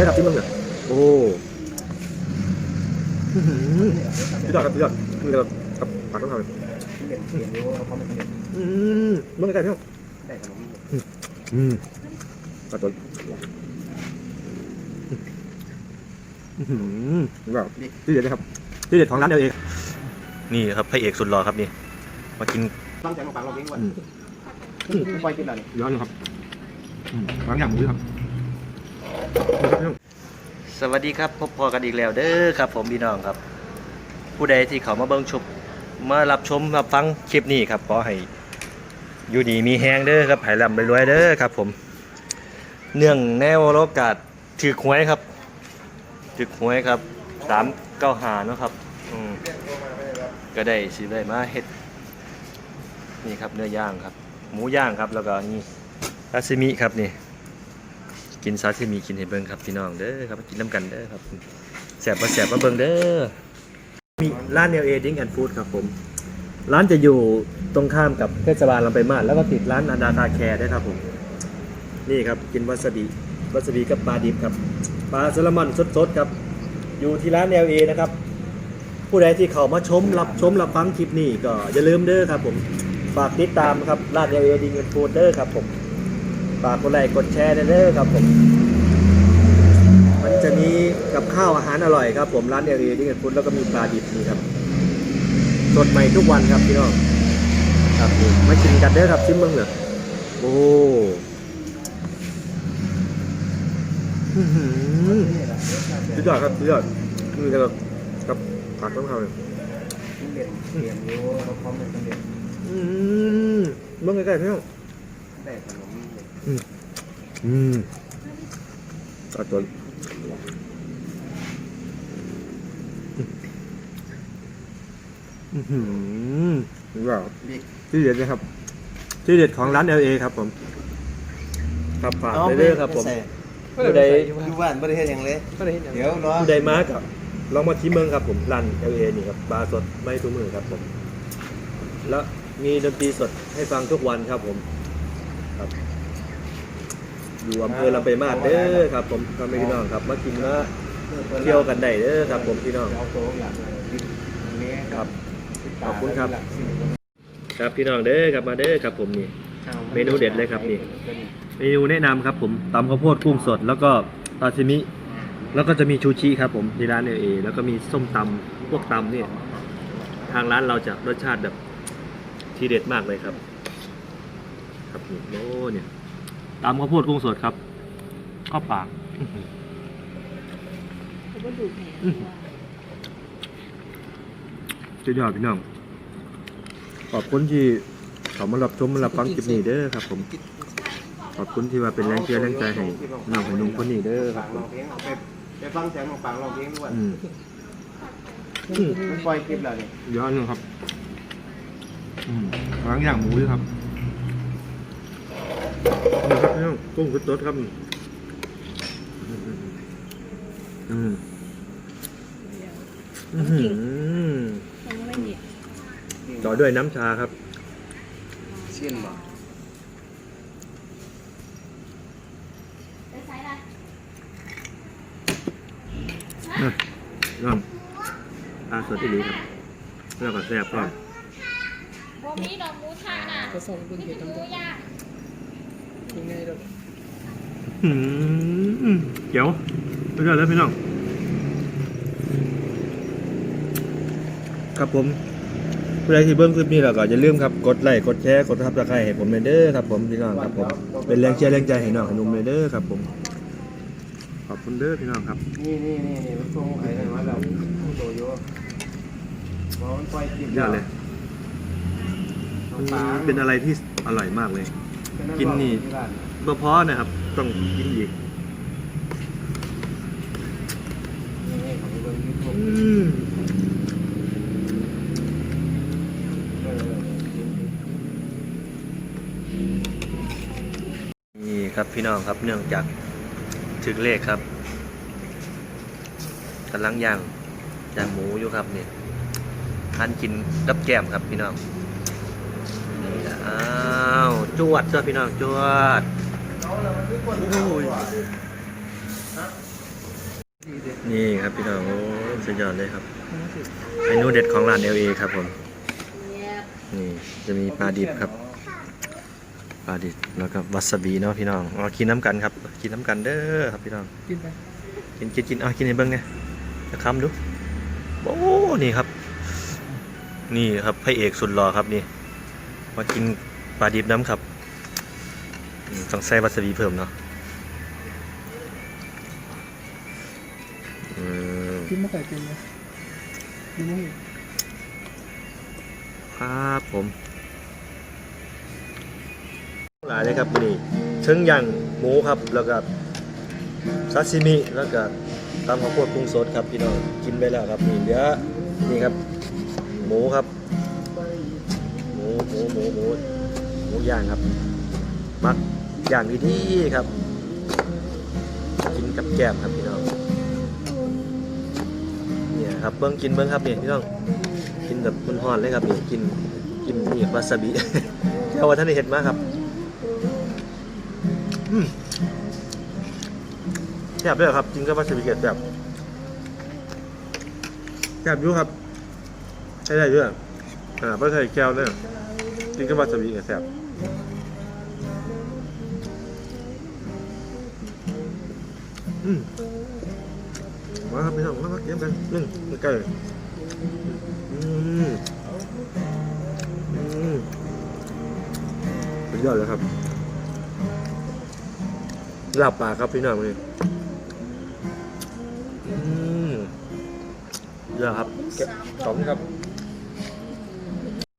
ได้ครับที่มึงเนี่ยโอ้อื้อหือสุดยอดครับสุดยอดนี่เรากับปากต้องทำเปลี่ยนเปลี่ยนรู้เขาไม่เปลี่ยนอืมมึงไกลๆพี่น้องได้ขนมอืมตัดตัวอื้อหือแบบที่เด็ดนะครับที่เด็ดของร้านเดียวเองนี่ครับพระเอกสุดหล่อครับนี่มากินตั้งใจมาฟังเราเองก่อนอืมปล่อยกินอะไรย้อนอยู่ครับอืมบางอย่างหมูครับนี่ครับพี่น้อง สวัสดีครับพบพอกันอีกแล้วเด้อครับ ผมพี่น้องครับ ผู้ใดที่เขามาเบิ่งชมมารับชมรับฟังคลิปนี้ครับขอให้อยู่ดีมีแฮงเด้อครับห้ร่ำรวยเด้อครับ ผม เนื่องแนวโอกาสถือหวยครับถือหวยครับสามเก้าหานะครับก็ได้สิได้มาเฮ็ดนี่ครับเนื้อย่างครับ หมูย่างครับแล้วก็นี่ซาซิมิครับนี่ กินซาซิมิกินให้เบิ่งครับพี่น้องเด้อครับกินน้ำกันเด้อครับแสบมาแสบมาเบิ่งเด้อมีร้านเนลเอดิ้งแอนด์ฟู้ดครับผม ร้านจะอยู่ตรงข้ามกับเทศบาลลำไปมาศแล้วก็ติดร้านอนาคาแคร์ด้วยครับผม นี่ครับกินวาซาบิวาซาบิกับปลาดิบครับปลาแซลมอนสดๆครับ อยู่ที่ร้านเนลเอนะครับ ผู้ใดที่เข้ามาชมรับชมรับฟังคลิปนี้ก็อย่าลืมเด้อครับผมฝากติดตามครับร้านเนลเอดิ้งแอนด์ฟู้ดเด้อครับผม ฝากกดไลค์กดแชร์ได้เด้อครับผม มันจะมีกับข้าวอาหารอร่อยครับผมร้านเอรีที่เกิดฟุ้นแล้วก็มีปลาดิบนี่ครับ สดใหม่ทุกวันครับพี่น้องครับมากินกันเด้อครับชิมเมืองเหรอโอ้สุดยอดครับสุดยอดนี่กับกับผักต้องทำเลยเปลี่ยนเปลี่ยนรู้เขาไม่เปลี่ยนอืมเมืองใกล้ๆพี่น้อง ได้ขนมอืมตัดตัวอือหือว้าวบิ๊กที่เด็ดนะครับ ที่เด็ดของร้าน LA ครับผม ครับฝากไปเรื่อยๆครับผมผู้ใดอยู่บ้านไม่ได้เห็นอย่างเลยผู้ใดเดี๋ยวรอผู้ใดมากับลองมาที่เมืองครับผมร้าน LA นี่ครับบาร์สดไม่ทุกมือครับผม แล้วมีดนตรีสดให้ฟังทุกวันครับผม ครับอยู่อำเภอลำไปางมาศเด้อครับ ผมพ่อแม่พี่น้องครับมากินมาเที่ยวกันได้เด้อครับ ผมพี่น้องเอาโต๊ะอย่างนี้ครับ ขอบคุณครับ ครับพี่น้องเด้อครับมาเด้อครับ ผมนี่ เมนูเด็ดเลยครับนี่ เมนูแนะนำครับ ผมตำข้าวโพดกุ้งสด แล้วก็ซาซิมิ แล้วก็จะมีชูชิครับผมที่ร้านเอเอแล้วก็มีส้มตำพวกตำเนี่ยทางร้านเราจะรสชาติแบบทีเด็ดมากเลยครับ ครับนี่โอ้เนี่ยตำข้าวโพดกุ้งสดครับเข้าปากอื้อหืออื้อหือสุดยอดพี่น้อง ขอบคุณที่เขามารับชมมารับฟังคลิปนี้เด้อครับ ผม ขอบคุณที่ว่าเป็นแรงเชียร์แรงใจให้น้องให้นุ่งคนนี้เด้อครับลองเพลงไปไปฟังเสียงของปังลองเพลงด้วยอืมอืมมันปล่อยคลิปแล้วนี่ย้อนหนึงครับ อืมล้างอย่างหมูด้วยครับ นี่ครับพี่น้องกุ้งคือต๊ดครับอืมอืมอืมต่อด้วยน้ำชาครับ เชี่ยนบ่น้องปลาสดที่ดีครับ แล้วก็แซ่บครับโบมีดอกหมูทาน่ะก็ส่งคุณนี่เห็คืนอหตำรมูวจย่าง ยังไงดอกอืมเดี๋ยวไปเรื่อยแล้วพี่น้องครับผมผู้ใดที่เบิ้งคลิปนี้แล้วก็อย่าลืมครับกดไลค์กดแชร์กดทับตะไคร้ให้ผมเลยเด้อครับผมพี่น้องครับผมเป็นแรงเชียร์แรงใจให้น้องให้หนุ่มเลยเด้อครับผมขอบคุณเด้อพี่น้องครับนี่นี่นี่นี่มันส่งใครเลยว่าเราผู้โตโยเพราะมันปล่อยคลิปยอดเลยมันเป็นอะไรที่อร่อยมากเลย กินนี่เมื่อพอนะครับ ต้องกินอีกนี่ของเรื่องยูทูบอืมเออนี่ครับพี่น้องครับเนื่องจากถึงเลขครับกำลังย่างย่างหมูอยู่ครับนี่ทานกินกับแก้มครับพี่น้องนี่นะอ้าว จวดจวดพี่น้องจวดโอ้ยนี่ครับพี่น้องโอ้สุดยอดเลยครับเมนูเด็ดของร้าน LA ครับผมนี่จะมีปลาดิบครับปลาดิบแล้วก็วาซาบิเนาะพี่น้องเอากินน้ำกันครับกินน้ำกันเด้อครับพี่น้องกินไปกินกินกินเอากินให้เบิ้งเนี่ยจะคำดูโอ้นี่ครับ นี่ครับพระเอกสุดหล่อครับนี่มากิน ปลาดิบน้ำครับอืมต้องใส่วาซาบิเพิ่มเนาะอืมกินมะไก่เป็นไหมกินมะครับผมหลายเลยครับนี่เชิงย่างหมูครับแล้วก็ซาซิมิแล้วก็ตำข้าวโพดปรุงสดครับพี่น้องกินไปแล้วครับนี่เหลือนี่ครับ หมูครับ หมูหมูหมูหมู หมูย่างครับมักย่างดีๆครับ กินกับแก้มครับพี่น้องเนี่ยครับเบิ้งกินเบิ้งครับเนี่ยพี่น้องกินแบบมันหอนเลยครับเนี่ยกินกินนี่วาซาบิเจ้าว่าท่านได้เห็นมากครับอืมแซ่บด้วยครับกินกับวาซาบิเกล็ดแบบแซ่บอยู่ครับใช่ได้ด้วยอ่าไม่ใช่แก้วเนี่ย กินกับวาซาบิกับแซ่บอืมมาครับพี่น้องมามาเกี่ยมกันหนึ่งมือไก่อืมอืมสุดยอดเลยครับลาบปากครับพี่น้องเลยอืมเยอะครับเก็บสองครับ